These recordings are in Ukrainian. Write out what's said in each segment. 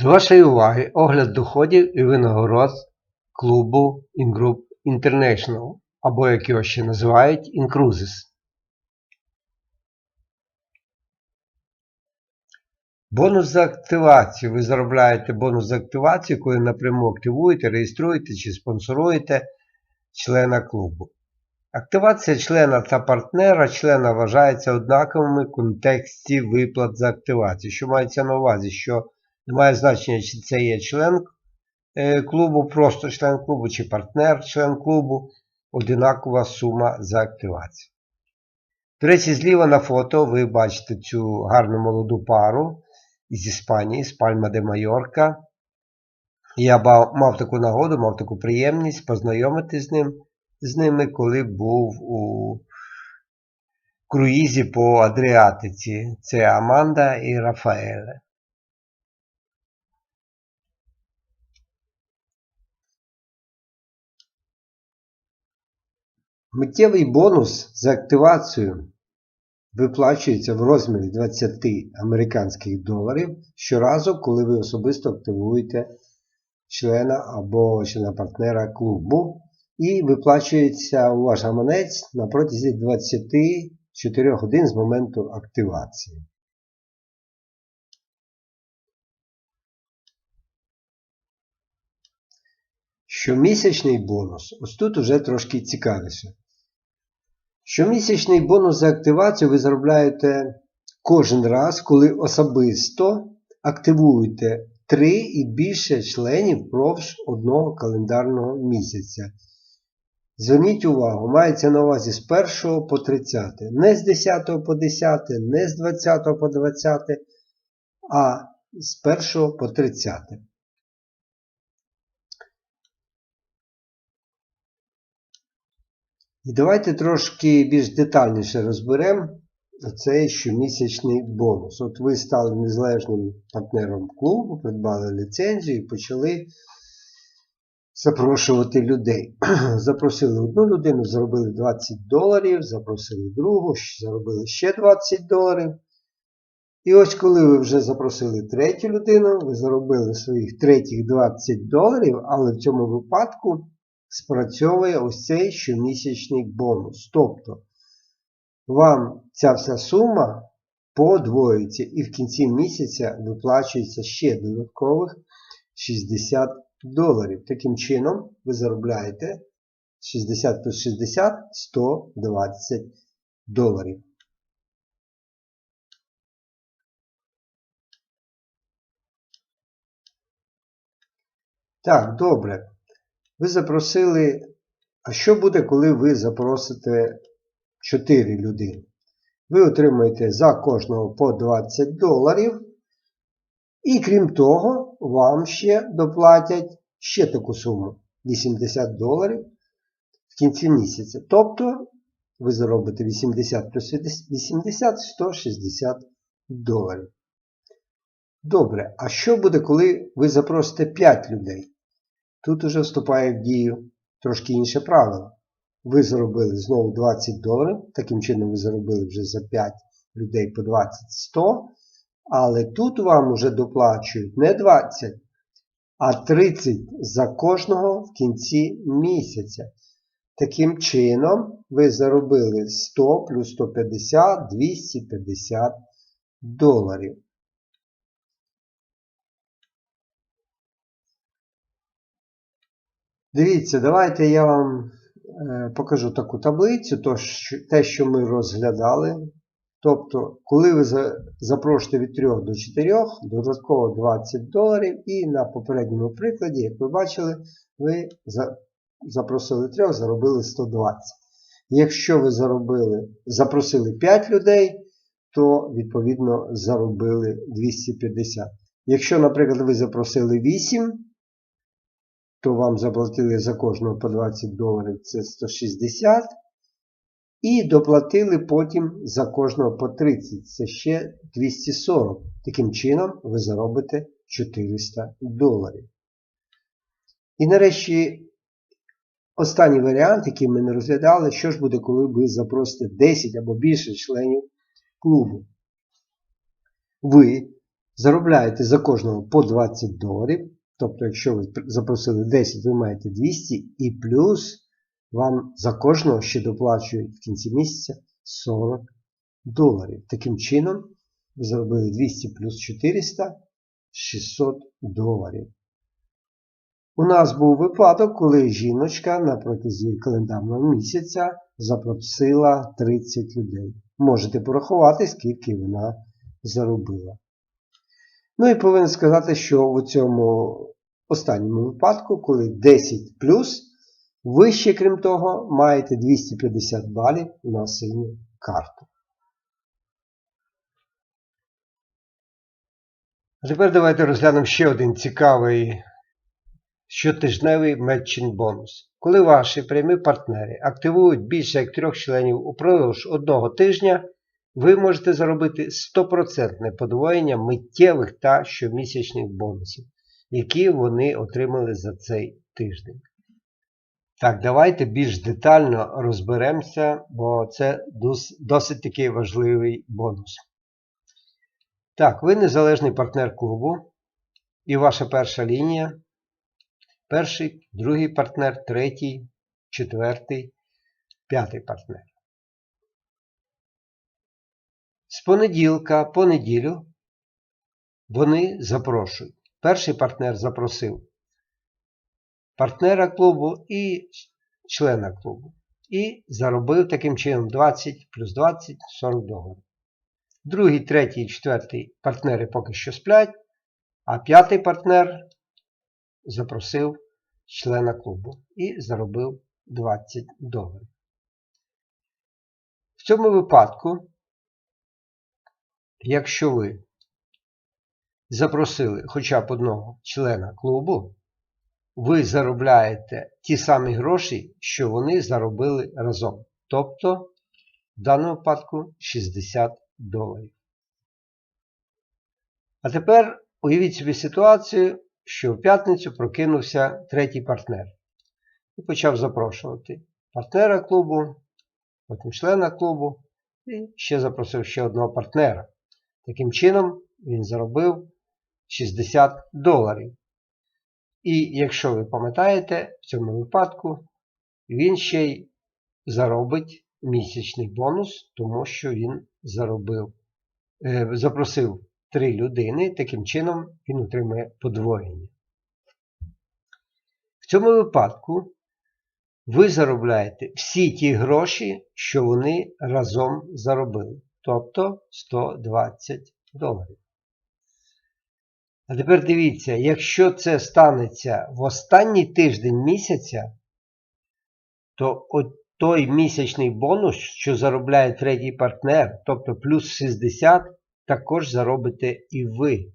З вашої уваги огляд доходів і винагород клубу Ingroup International, або як його ще називають Incruises. Бонус за активацію. Ви заробляєте бонус за активацію, коли напряму активуєте, реєструєте чи спонсоруєте члена клубу. Активація члена та партнера члена вважається однаковими в контексті виплат за активацію. Що мається на увазі, що немає значення, чи це є член е, клубу, просто член клубу, чи партнер член клубу, одинакова сума за активацію. До речі, зліва на фото ви бачите цю гарну молоду пару із Іспанії, з Пальма де Майорка. Я мав таку нагоду, мав таку приємність познайомитися з ним, з ними, коли був у круїзі по Адріатиці. Це Аманда і Рафаеле. Миттєвий бонус за активацію виплачується в розмірі 20 американських доларів щоразу, коли ви особисто активуєте члена або члена партнера клубу. І виплачується у ваш гаманець на протязі 24 годин з моменту активації. Щомісячний бонус. Ось тут уже трошки цікавіше. Щомісячний бонус за активацію ви заробляєте кожен раз, коли особисто активуєте 3 і більше членів впродовж одного календарного місяця. Зверніть увагу, мається на увазі з 1 по 30, не з 10 по 10, не з 20 по 20, а з 1 по 30. І давайте трошки більш детальніше розберемо цей щомісячний бонус. От ви стали незалежним партнером клубу, придбали ліцензію і почали запрошувати людей. Запросили одну людину, заробили 20 доларів, запросили другу, заробили ще 20 доларів. І ось коли ви вже запросили третю людину, ви заробили своїх третіх 20 доларів, але в цьому випадку спрацьовує ось цей щомісячний бонус. Тобто вам ця вся сума подвоюється і в кінці місяця виплачується ще додаткових 60 доларів. Таким чином, ви заробляєте 60 плюс 60 120 доларів. Так, добре. Ви запросили. А що буде, коли ви запросите 4 людини? Ви отримаєте за кожного по 20 доларів. І крім того, вам ще доплатять ще таку суму 80 доларів в кінці місяця. Тобто ви заробите 80 плюс 80 160 доларів. Добре, а що буде, коли ви запросите 5 людей? Тут уже вступає в дію трошки інше правило. Ви заробили знову 20 доларів, таким чином ви заробили вже за 5 людей по 20-100, але тут вам вже доплачують не 20, а 30 за кожного в кінці місяця. Таким чином, ви заробили 100 плюс 150 250 доларів. Дивіться, давайте я вам е, покажу таку таблицю, то, те, що ми розглядали. Тобто, коли ви за, запрошуєте від 3 до 4, додатково 20 доларів, і на попередньому прикладі, як ви бачили, ви запросили 3, заробили 120. Якщо ви заробили, запросили 5 людей, то відповідно заробили 250. Якщо, наприклад, ви запросили 8, то вам заплатили за кожного по 20 доларів, це 160. І доплатили потім за кожного по 30, це ще 240. Таким чином ви заробите 400 доларів. І нарешті останній варіант, який ми не розглядали, що ж буде, коли ви запросите 10 або більше членів клубу. Ви заробляєте за кожного по 20 доларів. Тобто, якщо ви запросили 10, ви маєте 200 і плюс вам за кожного ще доплачують в кінці місяця 40 доларів. Таким чином, ви заробили 200 плюс 400 600 доларів. У нас був випадок, коли жіночка на протязі календарного місяця запросила 30 людей. Можете порахувати, скільки вона заробила. Ну і повинен сказати, що у цьому останньому випадку, коли 10 ви ще, крім того, маєте 250 балів на синю карту. А тепер давайте розглянемо ще один цікавий щотижневий метчинг бонус. Коли ваші прямі партнери активують більше як трьох членів упродовж одного тижня, ви можете заробити 100% подвоєння миттєвих та щомісячних бонусів, які вони отримали за цей тиждень. Так, давайте більш детально розберемося, бо це досить такий важливий бонус. Так, ви незалежний партнер клубу. І ваша перша лінія. Перший, другий партнер, третій, четвертий, п'ятий партнер. З понеділка по неділю вони запрошують. Перший партнер запросив партнера клубу і члена клубу. І заробив таким чином 20 плюс 20 40 доларів. Другий, третій, четвертий партнери поки що сплять, а п'ятий партнер запросив члена клубу і заробив 20 доларів. В цьому випадку, якщо ви запросили хоча б одного члена клубу, ви заробляєте ті самі гроші, що вони заробили разом. Тобто, в даному випадку 60 доларів. А тепер уявіть собі ситуацію, що в п'ятницю прокинувся третій партнер і почав запрошувати партнера клубу, потім члена клубу і ще запросив ще одного партнера. Таким чином, він заробив 60 доларів. І якщо ви пам'ятаєте, в цьому випадку він ще й заробить місячний бонус, тому що він заробив, е, запросив три людини, таким чином він отримує подвоєння. В цьому випадку ви заробляєте всі ті гроші, що вони разом заробили. Тобто 120 доларів. А тепер дивіться, якщо це станеться в останній тиждень місяця, то от той місячний бонус, що заробляє третій партнер, тобто плюс 60, також заробите і ви.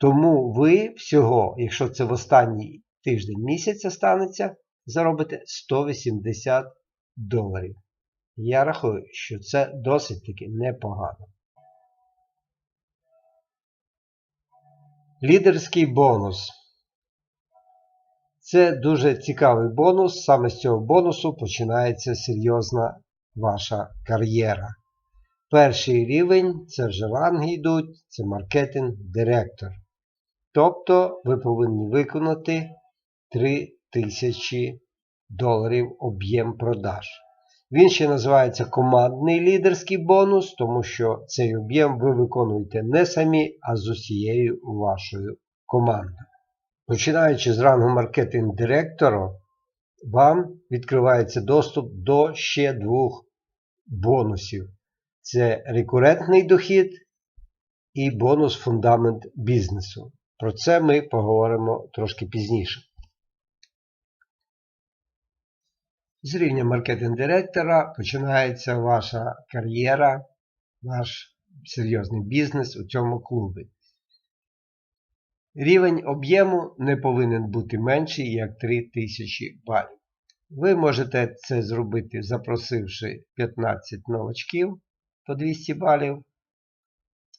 Тому ви всього, якщо це в останній тиждень місяця станеться, заробите 180 доларів. Я рахую, що це досить таки непогано. Лідерський бонус. Це дуже цікавий бонус. Саме з цього бонусу починається серйозна ваша кар'єра. Перший рівень це вже ранги йдуть, це маркетинг директор. Тобто ви повинні виконати 3000 доларів об'єм продаж. Він ще називається командний лідерський бонус, тому що цей об'єм ви виконуєте не самі, а з усією вашою командою. Починаючи з рангу маркетинг директора, вам відкривається доступ до ще двох бонусів. Це рекурентний дохід і бонус фундамент бізнесу. Про це ми поговоримо трошки пізніше. З рівня маркетинг-директора починається ваша кар'єра, ваш серйозний бізнес у цьому клубі. Рівень об'єму не повинен бути менший, як 3000 балів. Ви можете це зробити, запросивши 15 новачків по 200 балів.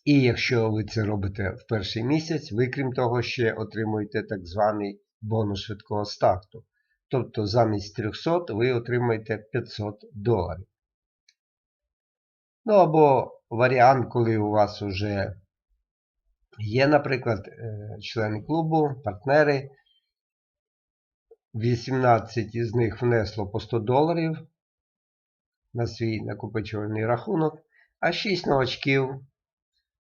І якщо ви це робите в перший місяць, ви, крім того, ще отримуєте так званий бонус швидкого старту. Тобто замість 300 ви отримаєте 500 доларів. Ну або варіант, коли у вас вже Є, наприклад, е, члени клубу, партнери. 18 із них внесло по 100 доларів на свій накопичувальний рахунок, а 6 новачків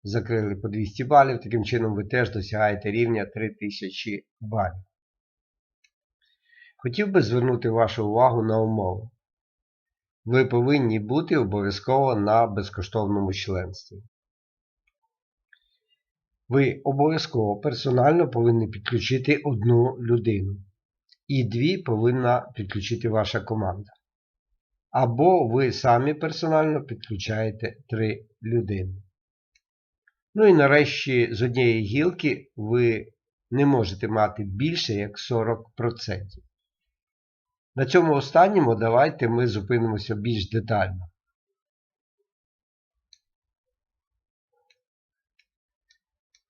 закрили по 200 балів. Таким чином ви теж досягаєте рівня 3000 балів. Хотів би звернути вашу увагу на умови. Ви повинні бути обов'язково на безкоштовному членстві. Ви обов'язково персонально повинні підключити одну людину. І дві повинна підключити ваша команда. Або ви самі персонально підключаєте три людини. Ну і нарешті з однієї гілки ви не можете мати більше як 40%. На цьому останньому давайте ми зупинимося більш детально.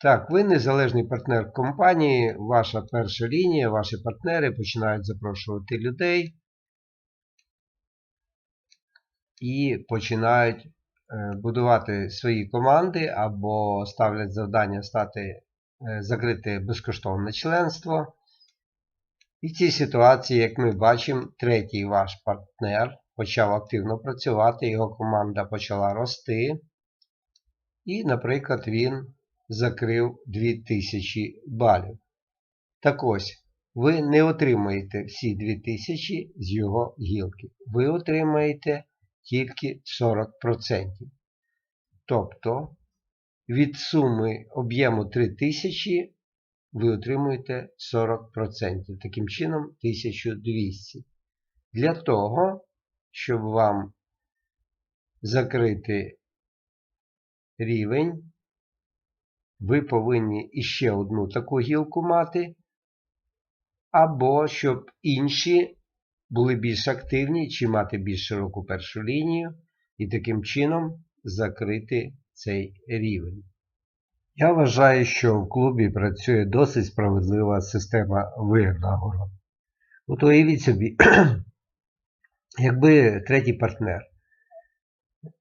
Так, ви незалежний партнер компанії, ваша перша лінія, ваші партнери починають запрошувати людей і починають е, будувати свої команди або ставлять завдання стати, е, закрити безкоштовне членство. І в цій ситуації, як ми бачимо, третій ваш партнер почав активно працювати, його команда почала рости. І, наприклад, він закрив 2000 балів. Так ось, ви не отримаєте всі 2000 з його гілки. Ви отримаєте тільки 40%. Тобто від суми об'єму 3000 ви отримуєте 40%. Таким чином 1200. Для того, щоб вам закрити рівень, ви повинні іще одну таку гілку мати, або щоб інші були більш активні чи мати більш широку першу лінію, і таким чином закрити цей рівень. Я вважаю, що в клубі працює досить справедлива система винагород. От уявіть собі, якби третій партнер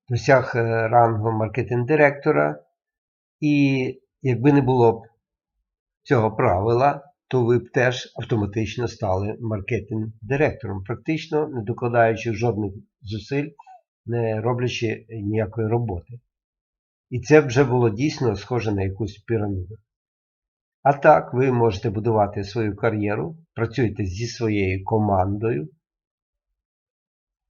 досяг е, рангу маркетинг-директора, і якби не було б цього правила, то ви б теж автоматично стали маркетинг-директором, практично не докладаючи жодних зусиль, не роблячи ніякої роботи. І це вже було дійсно схоже на якусь піраміду. А так, ви можете будувати свою кар'єру, працюєте зі своєю командою.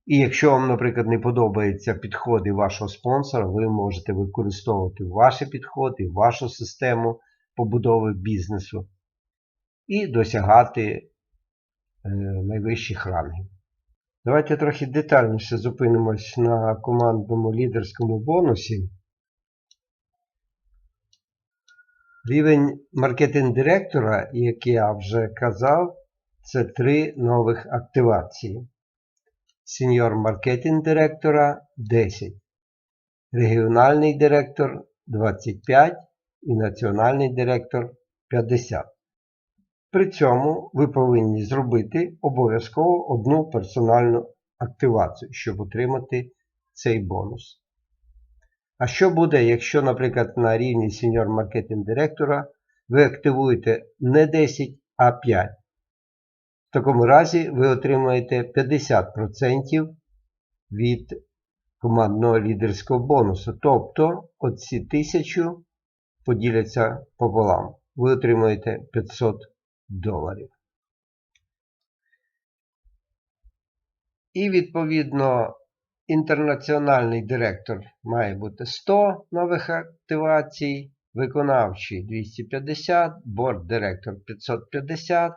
І якщо вам, наприклад, не подобаються підходи вашого спонсора, ви можете використовувати ваші підходи, вашу систему побудови бізнесу і досягати е, найвищих рангів. Давайте трохи детальніше зупинимось на командному лідерському бонусі. Рівень маркетинг-директора, як я вже казав, це три нових активації. Сеньор маркетинг директора 10, регіональний директор 25 і національний директор 50. При цьому ви повинні зробити обов'язково одну персональну активацію, щоб отримати цей бонус. А що буде, якщо, наприклад, на рівні сеньор маркетинг директора ви активуєте не 10, а 5? В такому разі ви отримаєте 50% від командного лідерського бонусу. Тобто оці 1000 поділяться пополам. Ви отримаєте 500 доларів. І відповідно інтернаціональний директор має бути 100 нових активацій, виконавчий 250, борд-директор 550,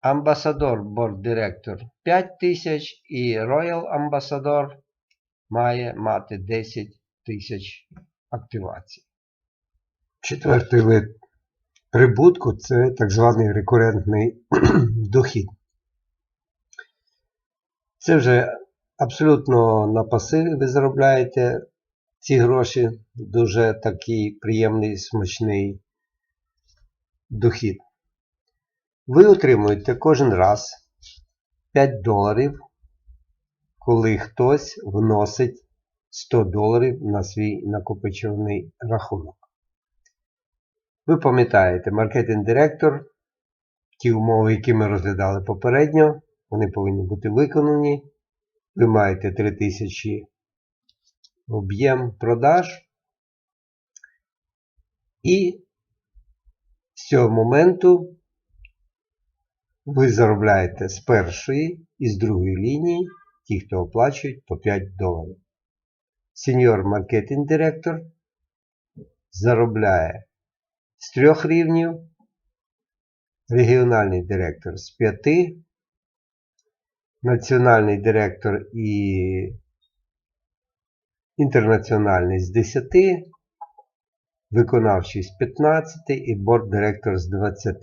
амбасадор борд-директор 5000 і Royal Ambassador має мати 10 тисяч активацій. Четвертий вид прибутку це так званий рекурентний дохід. Це вже абсолютно на пасиві ви заробляєте ці гроші. Дуже такий приємний смачний дохід. Ви отримуєте кожен раз 5 доларів, коли хтось вносить 100 доларів на свій накопичувальний рахунок. Ви пам'ятаєте, маркетинг-директор, ті умови, які ми розглядали попередньо, вони повинні бути виконані. Ви маєте 3000 об'єм продаж. І з цього моменту ви заробляєте з першої і з другої лінії, ті, хто оплачують по 5 доларів. Сеньор маркетинг директор заробляє з трьох рівнів, регіональний директор з 5, національний директор і інтернаціональний з 10, виконавчий з 15 і борд-директор з 20.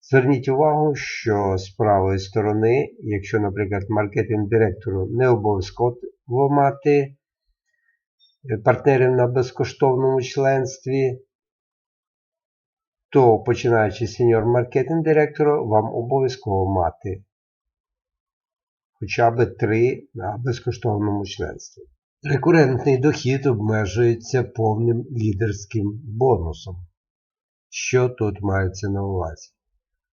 Зверніть увагу, що з правої сторони, якщо, наприклад, маркетинг-директору не обов'язково мати партнерів на безкоштовному членстві, то починаючи з сеньор маркетинг директора, вам обов'язково мати хоча б 3 на безкоштовному членстві. Рекурентний дохід обмежується повним лідерським бонусом. Що тут мається на увазі?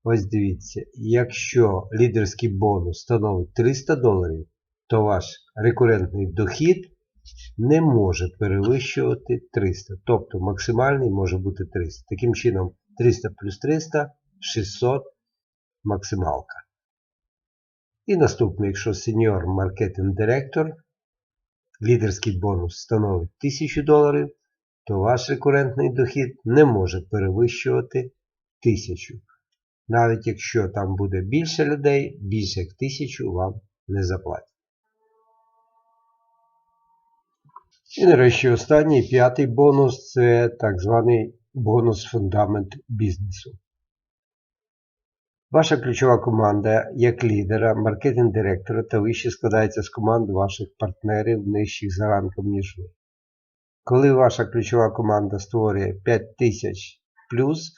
Ось дивіться, якщо лідерський бонус становить 300 доларів, то ваш рекурентний дохід не може перевищувати 300. Тобто максимальний може бути 300. Таким чином, 300 плюс 300 600 максималка. І наступне, якщо сеньор маркетинг директор, лідерський бонус становить 1000 доларів, то ваш рекурентний дохід не може перевищувати 1000. Навіть якщо там буде більше людей, більше як 1000 вам не заплатять. І нарешті останній п'ятий бонус це так званий бонус фундамент бізнесу. Ваша ключова команда як лідера, маркетинг-директора та вище складається з команд ваших партнерів нижчих за ранком, ніж ви. Коли ваша ключова команда створює 5000 плюс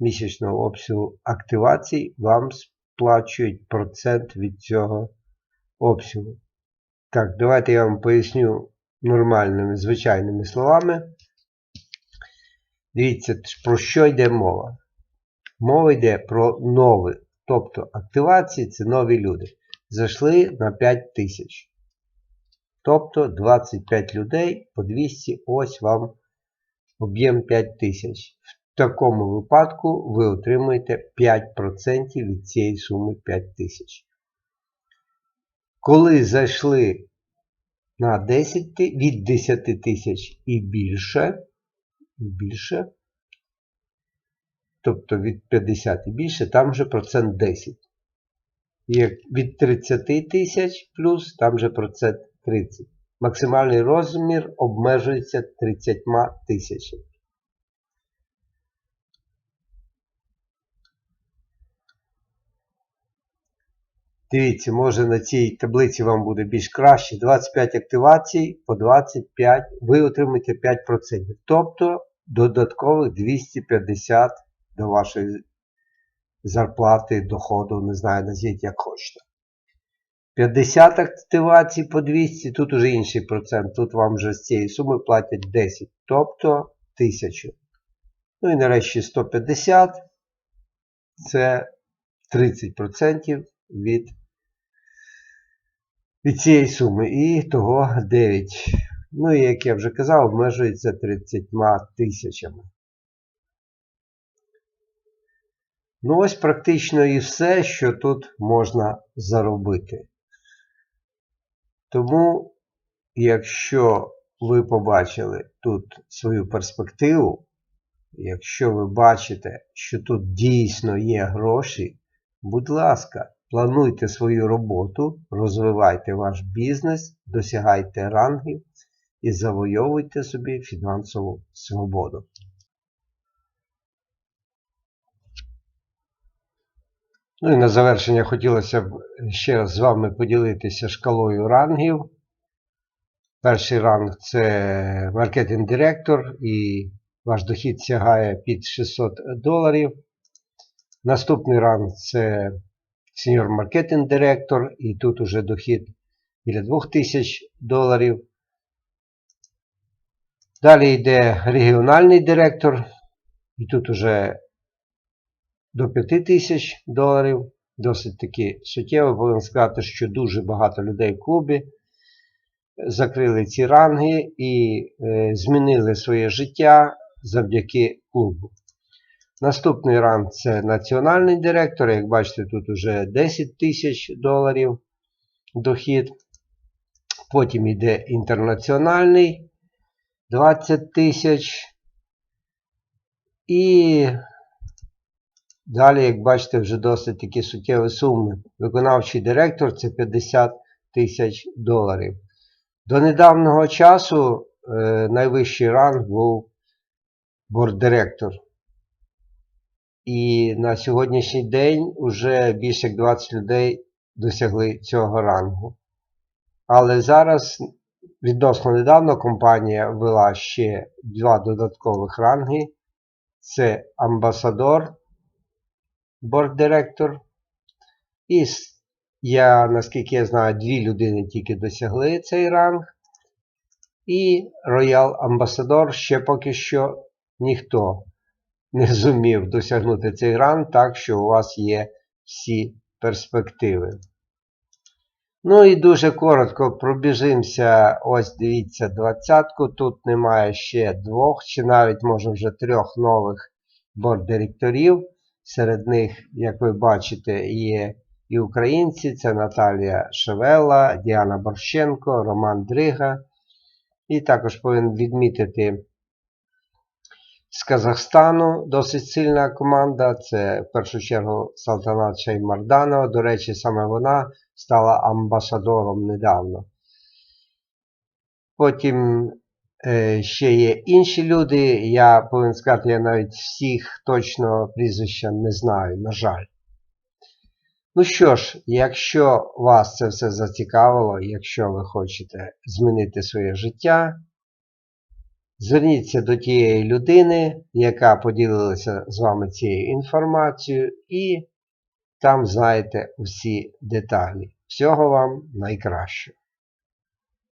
місячного обсягу активацій, вам сплачують процент від цього обсягу. Так, давайте я вам поясню нормальними звичайними словами. Дивіться, про що йде мова. Мова йде про нові. Тобто активації це нові люди. Зайшли на 5 тисяч. Тобто 25 людей по 200, ось вам об'єм 5 тисяч. В такому випадку ви отримуєте 5% від цієї суми 5 тисяч. Коли зайшли на 10 від 10 тисяч і більше, більше, тобто від 50 і більше, там вже процент 10. І від 30 тисяч плюс, там вже процент 30. Максимальний розмір обмежується 30 тисячами. Дивіться, може на цій таблиці вам буде більш краще. 25 активацій по 25, ви отримаєте 5%. Тобто додаткових 250 до вашої зарплати, доходу, не знаю, назвіть як хочете. 50 активацій по 200, тут уже інший процент. Тут вам вже з цієї суми платять 10, тобто 1000. Ну і нарешті 150 це 30% від, від цієї суми. І того 9. Ну і як я вже казав, обмежується 30 тисячами. Ну, ось практично і все, що тут можна заробити. Тому, якщо ви побачили тут свою перспективу, якщо ви бачите, що тут дійсно є гроші, будь ласка, плануйте свою роботу, розвивайте ваш бізнес, досягайте рангів і завойовуйте собі фінансову свободу. Ну і на завершення хотілося б ще раз з вами поділитися шкалою рангів. Перший ранг це маркетинг-директор і ваш дохід сягає під 600 доларів. Наступний ранг це сеньор маркетинг-директор, і тут уже дохід біля 2000 доларів. Далі йде регіональний директор. І тут уже до 5 тисяч доларів. Досить таки суттєво. Повинен сказати, що дуже багато людей в клубі закрили ці ранги і е, змінили своє життя завдяки клубу. Наступний ранг це національний директор. Як бачите, тут уже 10 тисяч доларів дохід. Потім йде інтернаціональний 20 тисяч. І далі, як бачите, вже досить такі суттєві суми. Виконавчий директор це 50 тисяч доларів. До недавнього часу е, найвищий ранг був борддиректор. І на сьогоднішній день вже більше як 20 людей досягли цього рангу. Але зараз, відносно недавно, компанія ввела ще два додаткових ранги. Це амбасадор, борд-директор. І я, наскільки я знаю, дві людини тільки досягли цей ранг. І роял амбасадор ще поки що ніхто не зумів досягнути цей ранг, так що у вас є всі перспективи. Ну і дуже коротко пробіжимося. Ось дивіться, двадцятку. Тут немає ще двох, чи навіть може вже трьох нових борд-директорів. Серед них, як ви бачите, є і українці. Це Наталія Шевела, Діана Борщенко, Роман Дрига. І також повинен відмітити з Казахстану досить сильна команда. Це в першу чергу Салтанат Шеймарданова. До речі, саме вона стала амбасадором недавно. Потім ще є інші люди. Я повинен сказати, я навіть всіх точно прізвища не знаю, на жаль. Ну що ж, якщо вас це все зацікавило, якщо ви хочете змінити своє життя, зверніться до тієї людини, яка поділилася з вами цією інформацією, і там знаєте усі деталі. Всього вам найкращого.